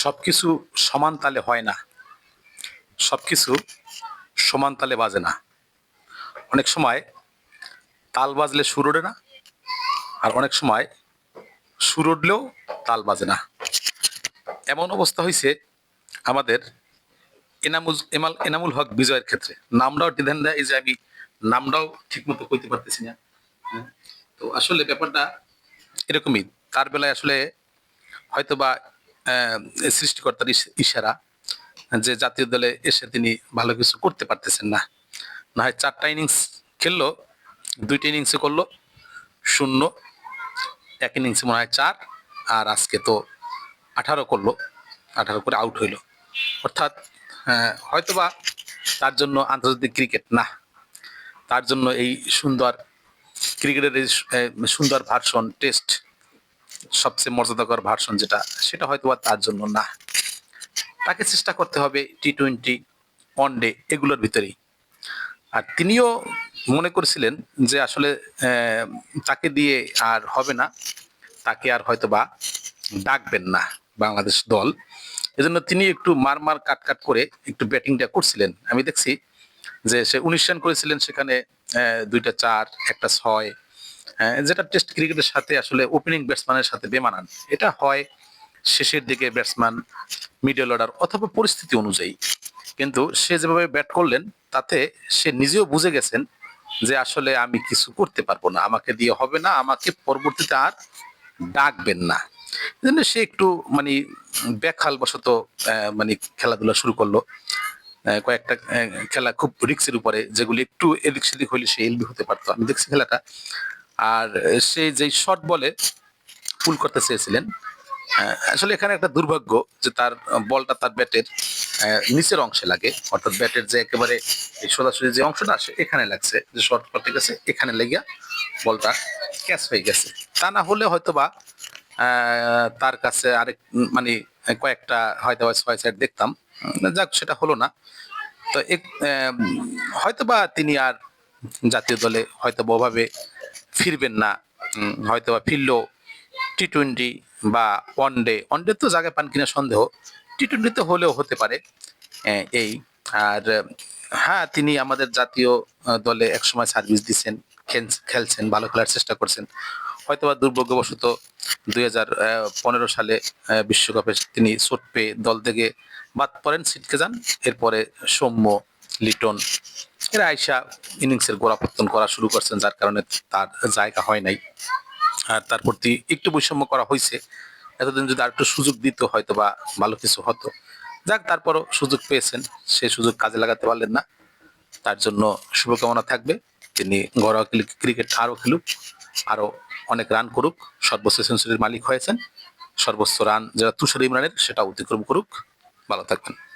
সব কিছু সমান তালে হয় না। সব কিছু সমান তালে বাজে না। অনেক সময় তাল বাজলে সুর ওঠে না আর অনেক সময় সুর উঠলেও তাল বাজে না। এমন অবস্থা হয়েছে আমাদের এনামুজ এমাল এনামুল হক বিজয়ের ক্ষেত্রে। নামটাও ডিধান দেয় এই যে আমি নামটাও ঠিক মতো কইতে পারতেছি না। হ্যাঁ, তো আসলে ব্যাপারটা এরকমই। তার বেলায় আসলে হয়তো বা সৃষ্টিকর্তার ইশারা যে জাতীয় দলে এসে তিনি ভালো কিছু করতে পারতেছেন না। না হয় চারটা ইনিংস খেললো, দুইটা ইনিংসে করল, শূন্য, এক ইনিংসে মনে হয় চার, আর আজকে তো আঠারো করল, আঠারো করে আউট হইল। অর্থাৎ হয়তোবা তার জন্য আন্তর্জাতিক ক্রিকেট না, তার জন্য এই সুন্দর ক্রিকেটের সুন্দর ভার্সন টেস্ট সবচেয়ে মর্যাদাকর ভার্সন যেটা, সেটা হয়তো বা তার জন্য না। তাকে চেষ্টা করতে হবে টি টোয়েন্টি ওয়ান ডে এগুলোর ভিতরেই। আর তিনিও মনে করেছিলেন যে আসলে তাকে দিয়ে আর হবে না। তাকে আর হয়তো বা ডাকবেন না বাংলাদেশ দল। এজন্য তিনি একটু মার মার কাট কাট করে একটু ব্যাটিংটা করছিলেন। আমি দেখছি যে সে উনিশ রান করেছিলেন, সেখানে দুইটা চার, একটা ছয় যেটা টেস্ট ক্রিকেটের সাথে আসলে ওপেনিং ব্যাটসম্যানের সাথে বেমানান। এটা হয় শেষের দিকে ব্যাটসম্যান মিডল অর্ডার অথবা পরিস্থিতি অনুযায়ী। কিন্তু সে যেভাবে ব্যাট করলেন, তাতে সে নিজেও বুঝে গেছেন যে আসলে আমি কিছু করতে পারব না। আমাকে দিয়ে হবে না, আমাকে পরবর্তীতে আর ডাকবেন না। জন্য সে একটু মানে ব্যাখাল বশত মানে খেলাধুলা শুরু করল। কয়েকটা খেলা খুব রিক্সের উপরে, যেগুলি একটু এদিক সেদিক হইলে সে এলবি হতে পারতো। আমি দেখছি খেলাটা। আর সে যেই শর্ট বলে পুল করতে চেয়েছিলেন আসলে এখানে একটা দুর্ভাগ্য যে তার বলটা তার ব্যাটের নিচের অংশে লাগে। অর্থাৎ ব্যাটের যে একেবারে সোজাসুজি যে অংশটা আসে এখানে লাগছে। যে শর্ট করতে গেছে, এখানে লেগিয়া বলটা ক্যাচ হয়ে গেছে। তা না হলে হয়তো বা তার কাছে আরেক মানে কয়েকটা হয়তো ছয় সাইড দেখতাম। যাক, সেটা হলো না। তো এক- হয়তো বা তিনি আর জাতীয় দলে হয়তো ওভাবে ফিরবেন না হয়তো বা ফিরলেও টি টোয়েন্টি বা ওয়ান ডে ওয়ান ডে তো জায়গায় পান কিনা সন্দেহ টি টোয়েন্টিতে হলেও হতে পারে এই। আর হ্যাঁ তিনি আমাদের জাতীয় দলে একসময় সার্ভিস দিচ্ছেন খেলছেন, ভালো খেলার চেষ্টা করছেন। হয়তোবা দুর্ভাগ্যবশত দুই হাজার পনেরো সালে বিশ্বকাপে তিনি চোট পেয়ে দল থেকে বাদ পড়েন, ছিটকে যান। এরপরে সৌম্য লিটন এরা আইসা ইনিংসের গোড়াপত্তন করা শুরু করছেন, যার কারণে তার জায়গা হয় নাই। আর তার প্রতি একটু বৈষম্য করা হয়েছে এতদিন যদি আর একটু সুযোগ দিত হয়তো বা ভালো কিছু হতো। যাক, তারপরও সুযোগ পেয়েছেন। সে সুযোগ কাজে লাগাতে পারলেন না। তার জন্য শুভকামনা থাকবে। তিনি ঘরোয়া ক্রি- ক্রিকেট আরও খেলুক, আরও অনেক রান করুক। সর্বোচ্চ সেঞ্চুরির মালিক হয়েছেন। সর্বোচ্চ রান যেটা তুষার ইমরানের, সেটা অতিক্রম করুক। ভালো থাকবেন।